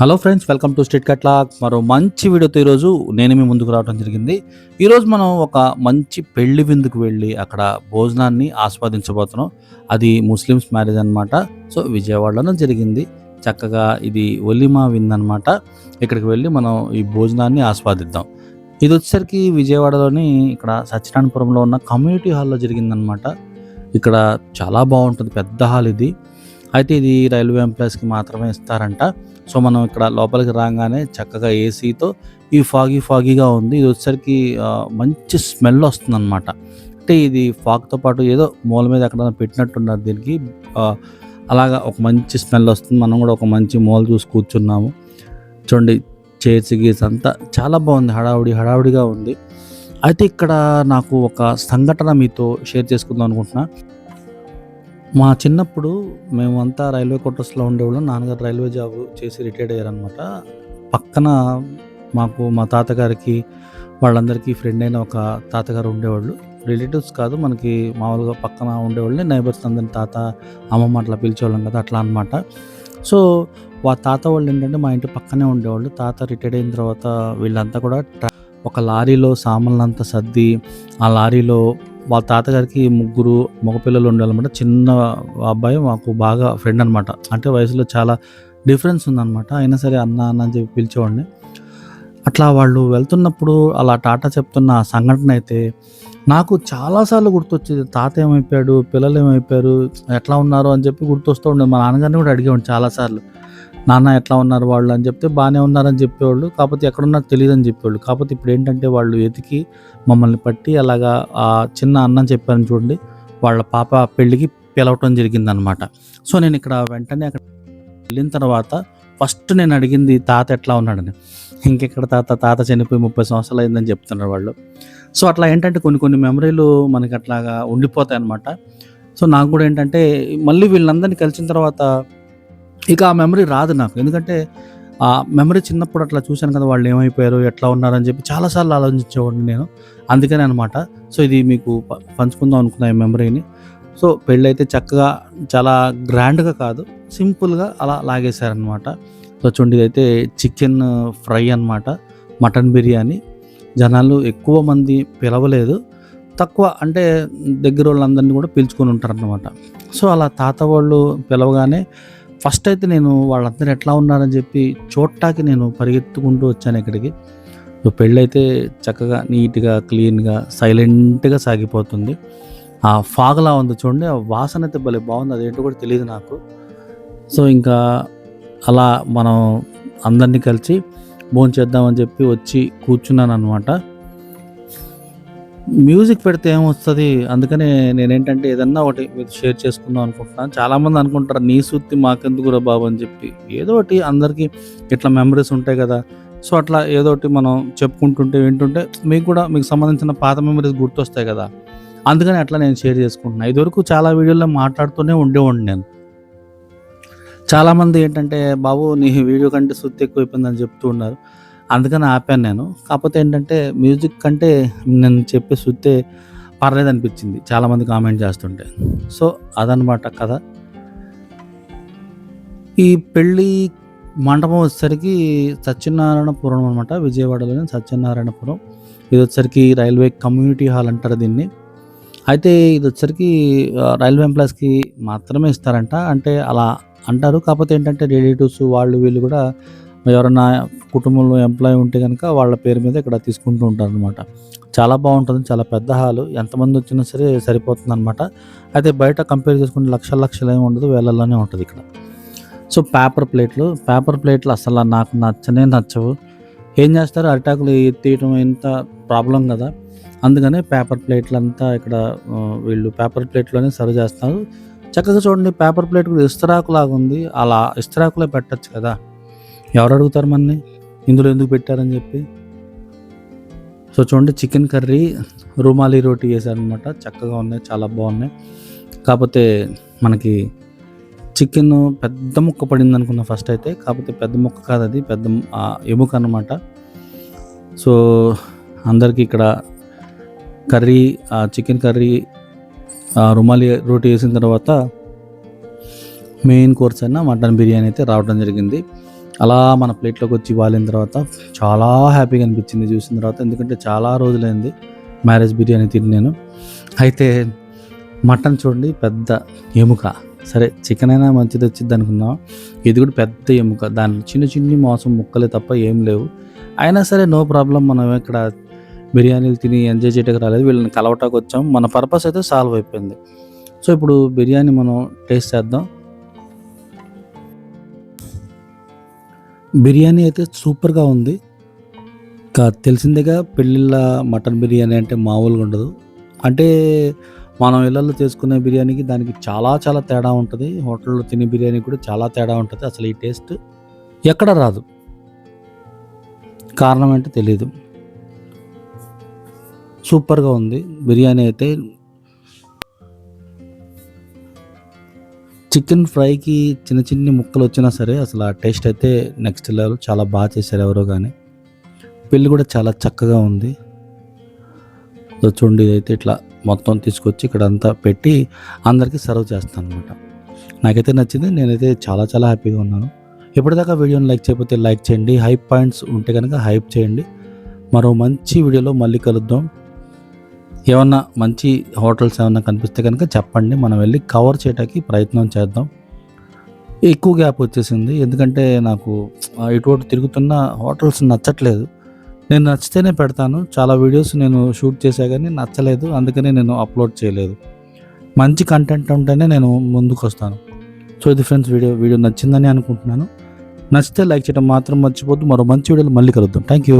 Hello friends welcome to street కట్లాక్ మరో మంచి వీడియోతో ఈరోజు నేను మీ ముందుకు రావడం జరిగింది. ఈరోజు మనం ఒక మంచి పెళ్ళి విందుకు వెళ్ళి అక్కడ భోజనాన్ని ఆస్వాదించబోతున్నాం. అది ముస్లిమ్స్ మ్యారేజ్ అనమాట సో విజయవాడలోనే జరిగింది. చక్కగా ఇది ఒలిమా విందు అనమాట ఇక్కడికి వెళ్ళి మనం ఈ భోజనాన్ని ఆస్వాదిద్దాం. ఇది వచ్చేసరికి విజయవాడలోని ఇక్కడ సత్యనారాయణపురంలో ఉన్న కమ్యూనిటీ హాల్లో జరిగిందనమాట ఇక్కడ చాలా బాగుంటుంది పెద్ద హాల్ ఇది. అయితే ఇది రైల్వే ఎంప్లాయీస్కి మాత్రమే ఇస్తారంట. సో మనం ఇక్కడ లోపలికి రాగానే చక్కగా ఏసీతో ఈ ఫాగీ ఫాగీగా ఉంది. ఇది వచ్చేసరికి మంచి స్మెల్ వస్తుంది అనమాట అంటే ఇది ఫాగ్తో పాటు ఏదో మూల మీద ఎక్కడైనా పెట్టినట్టున్నారు దీనికి. అలాగా ఒక మంచి స్మెల్ వస్తుంది. మనం కూడా ఒక మంచి మూల చూసి కూర్చున్నాము. చూడండి చైర్స్ గీర్స్ అంతా చాలా బాగుంది. హడావుడి హడావుడిగా ఉంది. అయితే ఇక్కడ నాకు ఒక సంఘటన మీతో షేర్ చేసుకుందాం అనుకుంటున్నా. మా చిన్నప్పుడు మేమంతా రైల్వే క్వార్టర్స్లో ఉండేవాళ్ళం. నాన్నగారు రైల్వే జాబ్ చేసి రిటైర్డ్ అయ్యారనమాట పక్కన మాకు మా తాతగారికి వాళ్ళందరికీ ఫ్రెండ్ అయిన ఒక తాతగారు ఉండేవాళ్ళు. రిలేటివ్స్ కాదు మనకి మామూలుగా పక్కన ఉండేవాళ్ళని నైబర్స్ అందరిని తాత అమ్మమ్మ అట్లా పిలిచేవాళ్ళం కదా అట్లా అనమాట సో వా తాత వాళ్ళు ఏంటంటే మా ఇంటి పక్కనే ఉండేవాళ్ళు. తాత రిటైర్డ్ అయిన తర్వాత వీళ్ళంతా కూడా ఒక లారీలో సామాన్లంతా సర్ది ఆ లారీలో వాళ్ళ తాతగారికి ముగ్గురు మగపిల్లలు ఉండాలన్నమాట. చిన్న అబ్బాయి మాకు బాగా ఫ్రెండ్ అనమాట అంటే వయసులో చాలా డిఫరెన్స్ ఉందన్నమాట. అయినా సరే అన్న అన్న అని చెప్పి పిలిచేవాడిని. అట్లా వాళ్ళు వెళ్తున్నప్పుడు అలా టాటా చెప్తున్న సంఘటన అయితే నాకు చాలాసార్లు గుర్తొచ్చేది. తాత ఏమైపోయాడు పిల్లలు ఏమైపోయారు ఎట్లా ఉన్నారు అని చెప్పి గుర్తొస్తూ ఉండేది. మా నాన్నగారిని కూడా అడిగేవాడు చాలాసార్లు నాన్న ఎట్లా ఉన్నారు వాళ్ళు అని చెప్తే బాగానే ఉన్నారని చెప్పేవాళ్ళు కాకపోతే ఎక్కడున్నారో తెలియదు అని చెప్పేవాళ్ళు. కాకపోతే ఇప్పుడు ఏంటంటే వాళ్ళు ఎతికి మమ్మల్ని పట్టి అలాగా ఆ చిన్న అన్నం చెప్పారని చూడండి వాళ్ళ పాప పెళ్ళికి పిలవటం జరిగిందనమాట. సో నేను ఇక్కడ వెంటనే అక్కడ వెళ్ళిన తర్వాత ఫస్ట్ నేను అడిగింది తాత ఎట్లా ఉన్నాడని? ఇంకెక్కడ తాత? తాత చనిపోయి ముప్పై సంవత్సరాలు అయిందని చెప్తున్నారు వాళ్ళు. సో అట్లా ఏంటంటే కొన్ని కొన్ని మెమరీలు మనకి అట్లాగా ఉండిపోతాయి అనమాట సో నాకు కూడా ఏంటంటే మళ్ళీ వీళ్ళందరినీ కలిసిన తర్వాత ఇక ఆ మెమరీ రాదు నాకు. ఎందుకంటే ఆ మెమరీ చిన్నప్పుడు అట్లా చూశాను కదా వాళ్ళు ఏమైపోయారు ఎట్లా ఉన్నారని చెప్పి చాలాసార్లు ఆలోచించేవాడిని నేను. అందుకనే అనమాట సో ఇది మీకు ప- పంచుకుందాం అనుకున్నా ఈ మెమరీని సో పెళ్ళైతే చక్కగా చాలా గ్రాండ్గా కాదు సింపుల్గా అలా లాగేశారనమాట సో చూడండి ఇదైతే చికెన్ ఫ్రై అన్నమాట మటన్ బిర్యానీ. జనాలు ఎక్కువ మంది పిలవలేదు. తక్కువ అంటే దగ్గర వాళ్ళందరినీ కూడా పిలుచుకొని ఉంటారనమాట సో అలా తాత వాళ్ళు పిలవగానే ఫస్ట్ అయితే నేను వాళ్ళందరూ ఎట్లా ఉన్నారని చెప్పి చూడటానికి నేను పరిగెత్తుకుంటూ వచ్చాను ఇక్కడికి. సో పెళ్ళైతే చక్కగా నీట్గా క్లీన్గా సైలెంట్గా సాగిపోతుంది. ఆ ఫాగ్లా ఉంది చూడండి ఆ వాసన అయితే భలే బాగుంది. అదేంటో కూడా తెలియదు నాకు. సో ఇంకా అలా మనం అందరినీ కలిసి భోజనం చేద్దామని చెప్పి వచ్చి కూర్చున్నాను అనమాట మ్యూజిక్ పెడితే ఏమొస్తుంది? అందుకనే నేనేంటంటే ఏదన్నా ఒకటి మీరు షేర్ చేసుకుందాం అనుకుంటున్నాను చాలామంది అనుకుంటారు నీ సూత్తి మాకెందుకు రా బాబు? అని చెప్పి. ఏదో ఒకటి అందరికీ ఇట్లా మెమరీస్ ఉంటాయి కదా. సో అట్లా ఏదో ఒకటి మనం చెప్పుకుంటుంటే వింటుంటే మీకు కూడా మీకు సంబంధించిన పాత మెమరీస్ గుర్తొస్తాయి కదా. అందుకని అట్లా నేను షేర్ చేసుకుంటున్నాను ఇదివరకు చాలా వీడియోల్లో మాట్లాడుతూనే ఉండేవాడిని నేను. చాలామంది ఏంటంటే బాబు నీ వీడియో కంటే సుత్తి ఎక్కువైపోయిందని చెప్తూ ఉన్నారు. అందుకని ఆపాను నేను. కాకపోతే ఏంటంటే మ్యూజిక్ కంటే నేను చెప్పే సుత్తే పర్లేదు అనిపించింది చాలామంది కామెంట్ చేస్తుంటే. సో అదనమాట కథ. ఈ పెళ్ళి మండపం వచ్చేసరికి సత్యనారాయణపురం అనమాట విజయవాడలోని సత్యనారాయణపురం ఇది వచ్చేసరికి రైల్వే కమ్యూనిటీ హాల్ అంటారు దీన్ని. అయితే ఇది వచ్చేసరికి రైల్వే ఎంప్లాయీస్కి మాత్రమే ఇస్తారంట. అంటే అలా అంటారు. కాకపోతే ఏంటంటే రిలేటివ్స్ వాళ్ళు వీళ్ళు కూడా ఎవరైనా కుటుంబంలో ఎంప్లాయీ ఉంటే కనుక వాళ్ళ పేరు మీద ఇక్కడ తీసుకుంటూ ఉంటారు అనమాట చాలా బాగుంటుంది చాలా పెద్ద హాలు. ఎంతమంది వచ్చినా సరే సరిపోతుంది అనమాట అయితే బయట కంపేర్ చేసుకుంటే లక్షల లక్షలు ఏమి ఉండదు వేలల్లోనే ఉంటుంది ఇక్కడ. సో పేపర్ ప్లేట్లు పేపర్ ప్లేట్లు అసలు నాకు నచ్చనే నచ్చవు. ఏం చేస్తారు? అరిటాకులు తీయటం ఎంత ప్రాబ్లం కదా. అందుకనే పేపర్ ప్లేట్లు అంతా ఇక్కడ వీళ్ళు పేపర్ ప్లేట్లోనే సర్వ్ చేస్తారు. చక్కగా చూడండి పేపర్ ప్లేట్ కూడా ఇస్తరాకులాగా ఉంది. అలా ఇస్తరాకులో పెట్టచ్చు కదా. ఎవరు అడుగుతారు మనని? ఇందులో ఎందుకు పెట్టారని చెప్పి? సో చూడండి చికెన్ కర్రీ రుమాలి రోటీ వేసారనమాట చక్కగా ఉన్నాయి చాలా బాగున్నాయి. కాకపోతే మనకి చికెన్ పెద్ద ముక్క పడింది అనుకున్నా ఫస్ట్ అయితే. కాకపోతే పెద్ద ముక్క కాదు అది పెద్ద ఎముక అనమాట సో అందరికీ ఇక్కడ కర్రీ చికెన్ కర్రీ ఆ, రుమాలి రోటీ వేసిన తర్వాత మెయిన్ కోర్స్ అయినా మటన్ బిర్యానీ అయితే రావడం జరిగింది. అలా మన ప్లేట్లోకి వచ్చి వాలిన తర్వాత చాలా హ్యాపీగా అనిపించింది చూసిన తర్వాత. ఎందుకంటే చాలా రోజులైంది మ్యారేజ్ బిర్యానీ తిని నేను. అయితే మటన్ చూడండి పెద్ద ఎముక. సరే చికెన్ అయినా మంచిది వచ్చింది అనుకున్నాం ఇది కూడా పెద్ద ఎముక. దాంట్లో చిన్న చిన్ని మోసం ముక్కలే తప్ప ఏం లేవు. అయినా సరే నో ప్రాబ్లం. మనం ఇక్కడ బిర్యానీలు తిని ఎంజాయ్ చేయడానికి రాలేదు. వీళ్ళని కలవటానికి వచ్చాం మన పర్పస్ అయితే సాల్వ్ అయిపోయింది. సో ఇప్పుడు బిర్యానీ మనం టేస్ట్ చేద్దాం. బిర్యానీ అయితే సూపర్గా ఉంది. ఇంకా తెలిసిందేగా పెళ్ళిళ్ళ మటన్ బిర్యానీ అంటే మామూలుగా ఉండదు. అంటే మనం ఇళ్ళల్లో చేసుకునే బిర్యానీకి దానికి చాలా చాలా తేడా ఉంటుంది. హోటల్లో తినే బిర్యానీ కూడా చాలా తేడా ఉంటుంది. అసలు ఈ టేస్ట్ ఎక్కడ రాదు. కారణం ఏంటో తెలియదు సూపర్గా ఉంది. బిర్యానీ అయితే చికెన్ ఫ్రైకి చిన్న చిన్ని ముక్కలు వచ్చినా సరే అసలు ఆ టేస్ట్ అయితే నెక్స్ట్ లెవెల్ చాలా బాగా చేశారు ఎవరో కానీ పెళ్ళి కూడా చాలా చక్కగా ఉంది. చూడండి ఇదైతే ఇట్లా మొత్తం తీసుకొచ్చి ఇక్కడ అంతా పెట్టి అందరికీ సర్వ్ చేస్తాను అనమాట నాకైతే నచ్చింది నేనైతే చాలా చాలా హ్యాపీగా ఉన్నాను. ఇప్పటిదాకా వీడియోని లైక్ చేయకపోతే లైక్ చేయండి. హైప్ పాయింట్స్ ఉంటే కనుక హైప్ చేయండి. మరో మంచి వీడియోలో మళ్ళీ కలుద్దాం. ఏమన్నా మంచి హోటల్స్ ఏమన్నా కనిపిస్తే కనుక చెప్పండి. మనం వెళ్ళి కవర్ చేయడానికి ప్రయత్నం చేద్దాం. ఎక్కువ గ్యాప్ వచ్చేసింది. ఎందుకంటే నాకు ఇటువంటి తిరుగుతున్న హోటల్స్ నచ్చట్లేదు. నేను నచ్చితేనే పెడతాను. చాలా వీడియోస్ నేను షూట్ చేసా కానీ నచ్చలేదు. అందుకనే నేను అప్లోడ్ చేయలేదు. మంచి కంటెంట్ ఉంటేనే నేను ముందుకు వస్తాను సో ఇది ఫ్రెండ్స్ వీడియో వీడియో నచ్చిందని అనుకుంటున్నాను. నచ్చితే లైక్ చేయడం మాత్రం మర్చిపోద్దు మరో మంచి వీడియోలు మళ్ళీ కలుద్దాం. Thank you